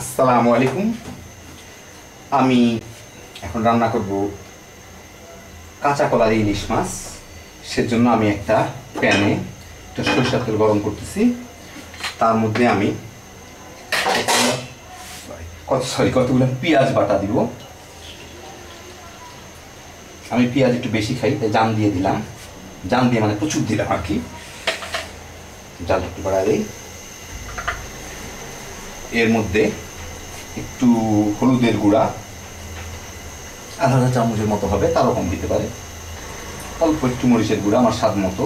আসসালামু আলাইকুম। আমি এখন রান্না করব কাঁচা কলার ইলিশ মাছ। সেজন্য আমি একটা প্যানে একটা সরিষার তেল গরম করতেছি। তার মধ্যে আমি কত সরি কতগুলো পেঁয়াজ বাটা দিব। আমি পেঁয়াজ একটু বেশি খাই, তাই জান দিয়ে দিলাম। জান দিয়ে মানে প্রচুর দিলাম আর কি। জাল একটু বাড়া দিই। এর মধ্যে একটু হলুদের গুঁড়া আধা আধা চামচের মতো হবে তারও কম দিতে পারে। অল্প একটু মরিচের গুঁড়া আমার স্বাদ মতো।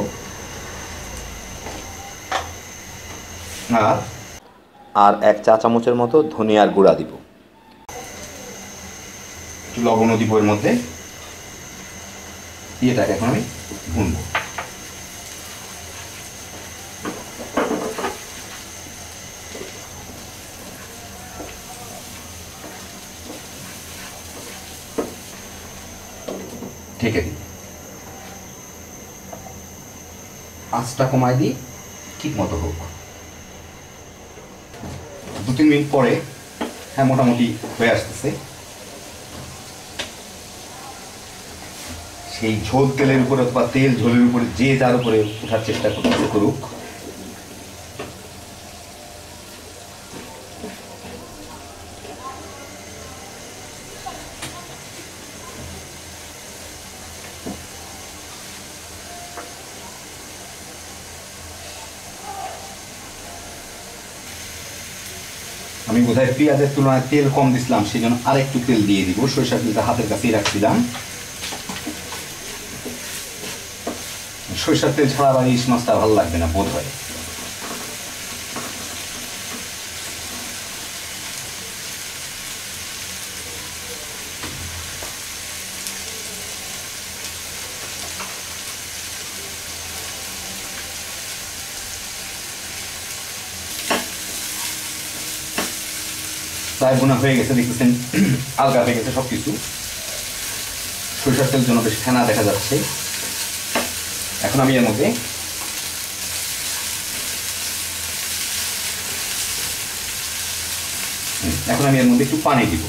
আর? আর এক চা চামচের মতো ধনিয়ার গুঁড়া দিব। একটু লবণও দিব এর মধ্যে। ইয়েটাকে এখন আমি ভুনবো। ঢেকে দিই। আঁচটা কমায় দিই, ঠিক মতো হোক। দু তিন মিনিট পরে হ্যাঁ মোটামুটি হয়ে আসতেছে। সেই ঝোল তেলের উপরে অথবা তেল ঝোলের উপরে যে যার উপরে ওঠার চেষ্টা করতেছে করুক। আমি বোধহয় পেঁয়াজের তুলনায় তেল কম দিছিলাম সেই জন্য আরেকটু তেল দিয়ে দিব। সরিষার তেলটা হাতের কাছেই রাখছিলাম। সরিষার তেল ছাড়া আবার ইলিশ মাছটা ভালো লাগবে না বোধ হয় প্রায় বোনা হয়ে গেছে, দেখতেছেন, আলগা হয়ে গেছে সব কিছু সরিষার তেল জন্য বেশ ফেনা দেখা যাচ্ছে। এখন আমি এর মধ্যে এখন আমি এর মধ্যে একটু পানি দিব।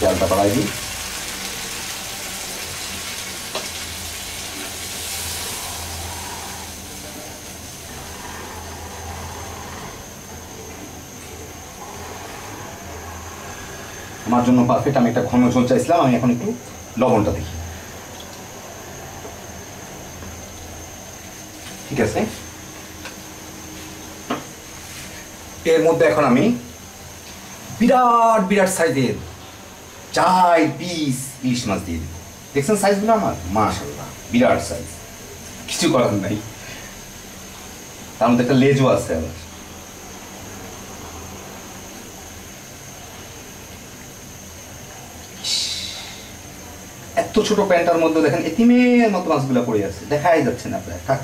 জালটা বাড়াই দিই। আমার জন্য পারফেক্ট আমি একটা ঘন ঝোল চাইছিলাম, আমি এখন একটু লবণটা দেখি। ঠিক আছে? এর মধ্যে এখন আমি বিরাট বিরাট সাইজের চার পিস ইলিশ মাছ দিয়ে দিব। দেখছেন সাইজগুলো আমার? মাশাল্লাহ বিরাট সাইজ কিছু করার নাই। তার মধ্যে একটা লেজও আছে আবার এত ছোট প্যান্টার মধ্যে দেখেন এতিমের মতো মাছগুলো পড়ে আছে। দেখাই যাচ্ছে না প্রায়। থাক।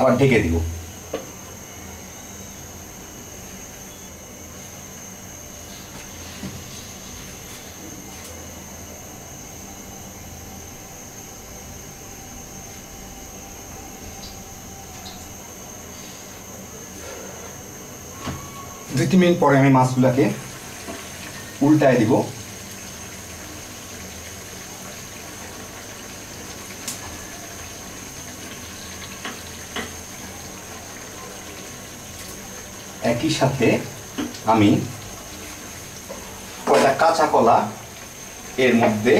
আবার ঢেকে দিব। দুই তিন মিনিট পরে আমি মাছগুলোকে উল্টায় দিব। একই সাথে আমি কয়টা কাঁচা কলা এর মধ্যে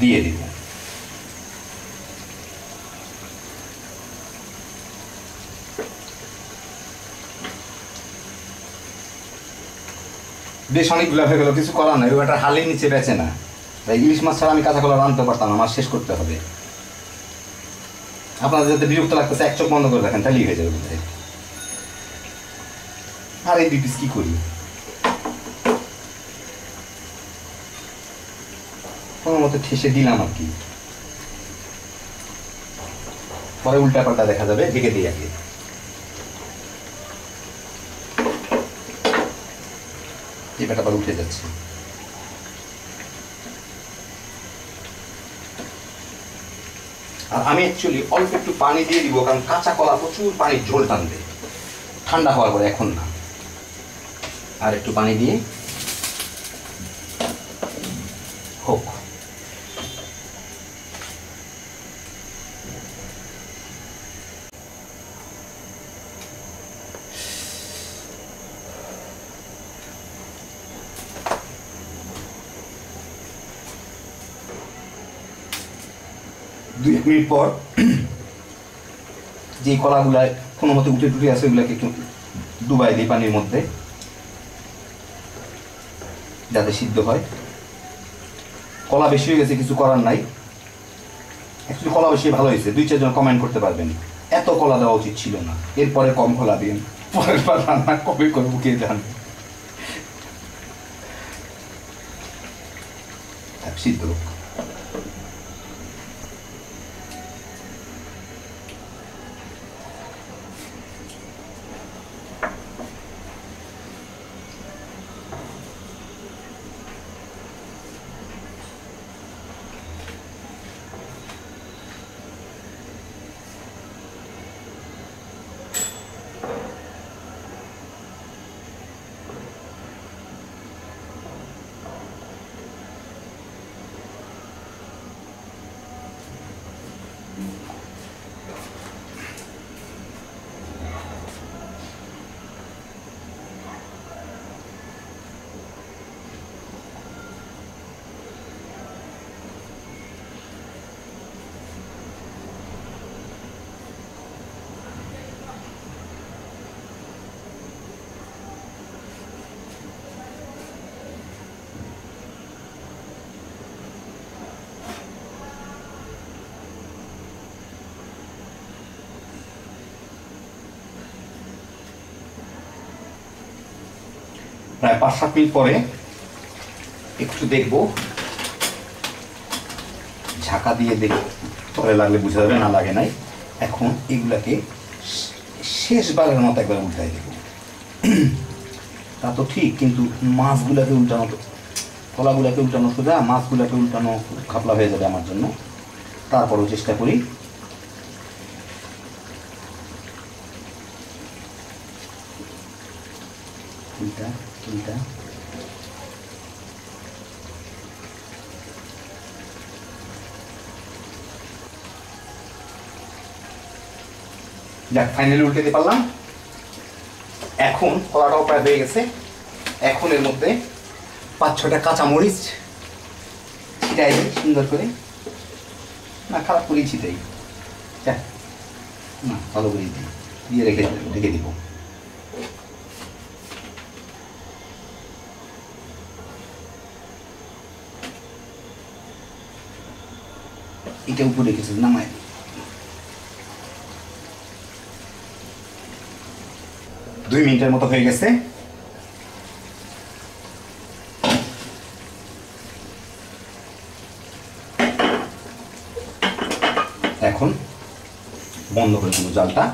দিয়ে দিব। বেশ অনেকগুলো হয়ে গেল, কিছু করার নাই, ওটা হালের নিচে বেচে না। তাই ইলিশ মাছ ছাড়া আমি কাঁচা কলা রাঁধতে পারতাম আমার শেষ করতে হবে। আপনাদের যাতে বিরক্ত লাগতেছে, এক চোখ বন্ধ করে রাখেন, তাহলেই হয়ে যাবে আর এই দুই কি করি কোনো মতো ঠেসে দিলাম আর কি। পরে উল্টা পাল্টা দেখা যাবে ঢেকে দিই আগে। এই আবার উঠে যাচ্ছে। আর আমি অ্যাকচুয়ালি অল্প একটু পানি দিয়ে দিব, কারণ কাঁচা কলা প্রচুর পানির ঝোল টানবে। ঠান্ডা হওয়ার পরে এখন না। আর একটু পানি দিয়ে হোক। দুই, এক মিনিট পর যে কলাগুলা কোনো মতে উঠে টুটে আছে, ওগুলাকে একটু ডুবাই দিই পানির মধ্যে। যাতে সিদ্ধ হয়। কলা বেশি হয়ে গেছে, কিছু করার নাই। অ্যাকচুয়ালি কলা বেশি ভালো হয়েছে। দুই চারজন কমেন্ট করতে পারবেন। এত কলা দেওয়া উচিত ছিল না। এরপরে কম কলা দিন। পরের বার রান্না কবে করব কে জানে। সিদ্ধ প্রায় পাঁচ, সাত মিনিট পরে একটু দেখব। ঝাঁকা দিয়ে দেখ পরে লাগলে বুঝা যাবে, না লাগে নাই। এখন এগুলাকে শেষবারের মতো একবার উল্টাই দেব তা তো ঠিক, কিন্তু মাছগুলাকে উল্টানো কলাগুলাকে উল্টানো সোজা, মাছগুলাকে উল্টানো খাপলা হয়ে যাবে আমার জন্য। তারপরেও চেষ্টা করি। উল্টা উল্টা যাক ফাইনালি উল্টে দিতে পারলাম? এখন কলাটাও প্রায় হয়ে গেছে। এখন এর মধ্যে পাঁচ ছটা কাঁচামরিচ ছিটাই সুন্দর করে। না, খারাপ করেই ছিটাই। যাক না, ভালো করেই দিই। দিয়ে রেখে রেখে দিব। এটা উপরে গেছে নামাই দুই মিনিটের মতো হয়ে গেছে এখন বন্ধ করে দেবো জালটা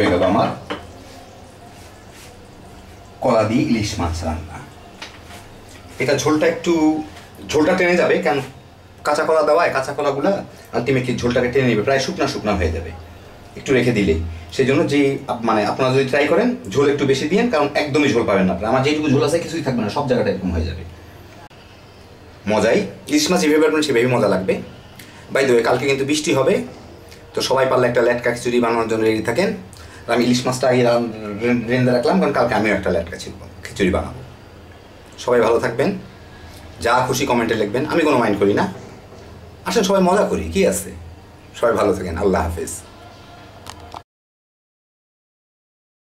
হ্যাঁ গেল কলা দিয়ে ইলিশ মাছ রান্না এটা ঝোলটা একটু, ঝোলটা টেনে যাবে? কেন? কাঁচা কলা দেওয়ায় কাঁচা কলাগুলো? আলটিমেটলি ঝোলটাকে টেনে নেবে? প্রায় শুকনা শুকনা হয়ে যাবে। একটু রেখে দিলে সেই জন্য যে মানে আপনারা যদি ট্রাই করেন, ঝোল একটু বেশি দিন কারণ একদমই ঝোল পাবেন না আমার যেটুকু ঝোল আছে, কিছুই থাকবে না, সব জায়গাটা এরকম হয়ে যাবে। মজাই? ইলিশ মাছ যেভাবে পারবেন সেভাবেই মজা লাগবে। বাই দেবে কালকে কিন্তু বৃষ্টি হবে, তো সবাই পারলে একটা ল্যাটকা খিচুড়ি বানানোর জন্য রেডি থাকেন। আমি ইলিশ মাছটা আগে রেন্দে রাখলাম, কারণ কালকে আমিও একটা ল্যাটকা ছিল, খিচুড়ি বানাবো। সবাই ভালো থাকবেন, যা খুশি কমেন্টে লিখবেন, আমি কোনো মাইন্ড করি না। আসলে সবাই মজা করি, কি আছে? সবাই ভালো থাকেন, আল্লাহ হাফেজ।